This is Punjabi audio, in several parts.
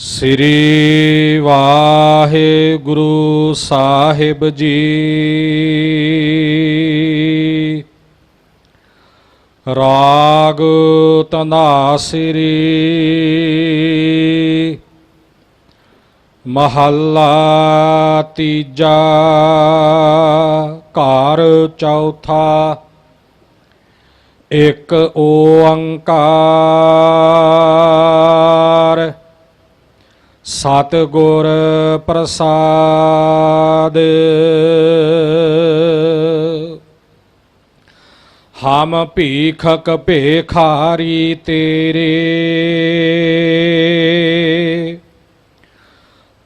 ਸ੍ਰੀ ਵਾਹਿਗੁਰੂ ਸਾਹਿਬ ਜੀ। ਰਾਗ ਤਨਾਸਰੀ ਮਹੱਲਾ ਤੀਜਾ ਘਰ ਚੌਥਾ ਇੱਕ ਓੰਕਾਰ। ਸਤਿਗੁਰ ਪ੍ਰਸਾਦ। ਹਮ ਭੀਖਕ ਭੇਖਾਰੀ ਤੇਰੇ।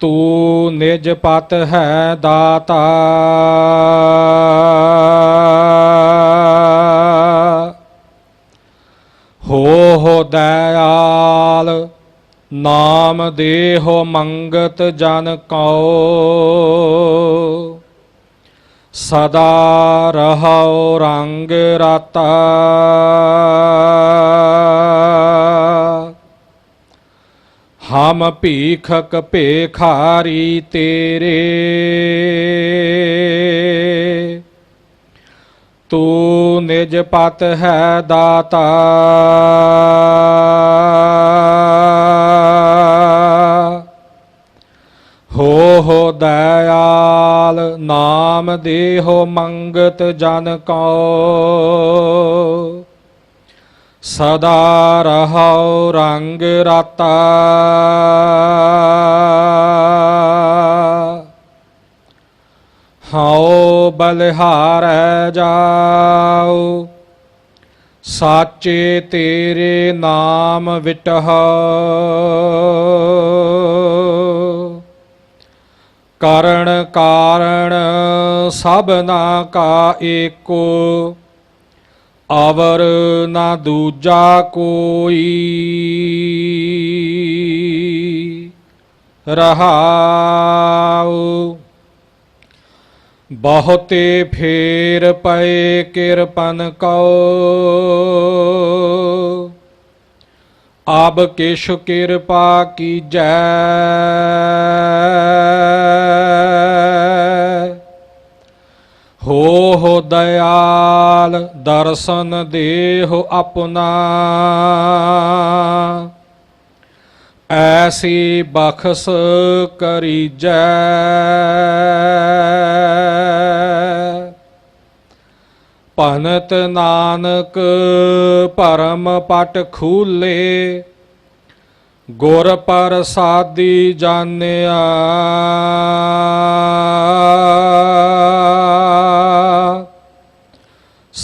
ਤੂੰ ਨਿਜ ਪਤ ਹੈ ਦਾਤਾ। ਹੋ ਹੋ ਦਇਆਲ ਨਾਮ ਦੇਹੋ ਮੰਗਤ ਜਨ ਕਉ। ਸਦਾ ਰਹਾਉ ਰੰਗ ਰਾਤਾ। ਹਮ ਭੀਖਕ ਭੇਖਾਰੀ ਤੇਰੇ। ਤੂੰ ਨਿਜ ਪਤ ਹੈ ਦਾਤਾ। ਹੋ ਹੋ ਦਇਆਲ, ਨਾਮ ਦੇਹੋ ਮੰਗਤ ਜਨ ਕਉ ਸਦਾ ਰਹਾਉ ਰੰਗ ਰਾਤਾ। ਹਉ ਬਲਿਹਾਰੈ ਜਾਉ। ਸਾਚੇ ਤੇਰੇ ਨਾਮ ਵਿਟਹ। ਕਰਣ ਕਾਰਣ ਸਭਨਾ ਕਾ ਏਕੋ ਅਵਰ ਨਾ ਦੂਜਾ ਕੋਈ। ਰਹਾਉ, ਬਹੁਤੇ ਫੇਰ ਪਏ ਕਿਰਪਨ ਕਉ। ਆਬ ਕਿਛ ਕਿਰਪਾ ਕੀਜੈ। ਹੋ ਹੋ ਦਇਆਲ ਦਰਸ਼ਨ ਦੇਹੁ ਆਪਣਾ। ਐਸੀ ਬਖਸ ਕਰੀਜੈ। ਭਨਤ ਨਾਨਕ ਪਰਮ ਪਟ ਖੂਲੇ। ਗੁਰ ਪ੍ਰਸਾਦੀ ਜਾਣਿਆ।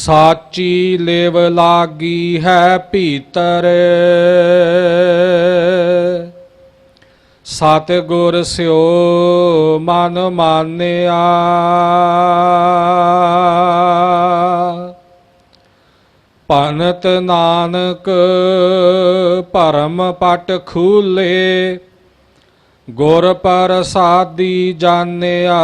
ਸਾਚੀ ਲੇਵ ਲਾਗੀ ਹੈ ਭੀਤਰ। ਸਤ ਗੁਰ ਸਿਓ ਮਨ ਮਾਨਿਆ। ਪਨਤ ਨਾਨਕ ਪਰਮ ਪਟ ਖੂਲੇ। ਗੁਰ ਪ੍ਰਸਾਦੀ ਜਾਣਿਆ।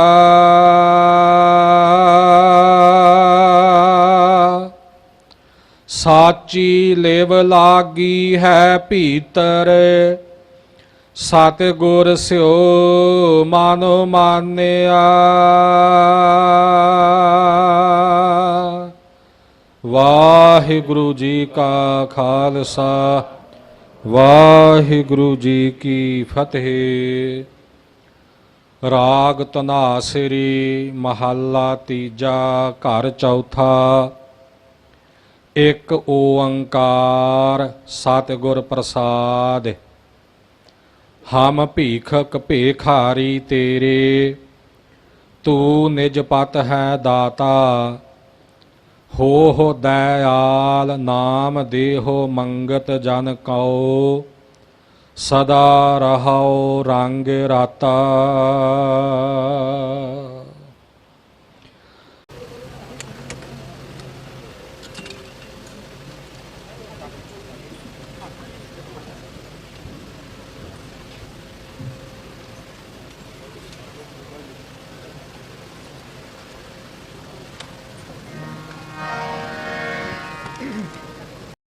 ਸਾਚੀ ਲੇਵ ਲਾਗੀ ਹੈ ਭੀਤਰ। ਸਤ ਗੁਰ ਸਿਓ ਮਾਨੋ ਮਾਨਿਆ। ਵਾਹਿਗੁਰੂ ਜੀ ਕਾ ਖਾਲਸਾ, ਵਾਹਿਗੁਰੂ ਜੀ ਕੀ ਫਤਿਹ। ਰਾਗ ਤਨਾਸਰੀ ਮਹੱਲਾ ਤੀਜਾ, ਘਰ ਚੌਥਾ। ਇਕ ਓੰਕਾਰ ਸਤਿਗੁਰ ਪ੍ਰਸਾਦ। ਹਮ ਭੀਖਕ ਭੇਖਾਰੀ ਤੇਰੇ, ਤੂੰ ਨਿਜ ਪਤ ਹੈ ਦਾਤਾ। ਹੋ ਹੋ ਦਇਆਲ ਨਾਮ ਦੇਹੋ ਮੰਗਤ ਜਨ ਕਉ, ਸਦਾ ਰਹਾਉ ਰੰਗ ਰਾਤਾ।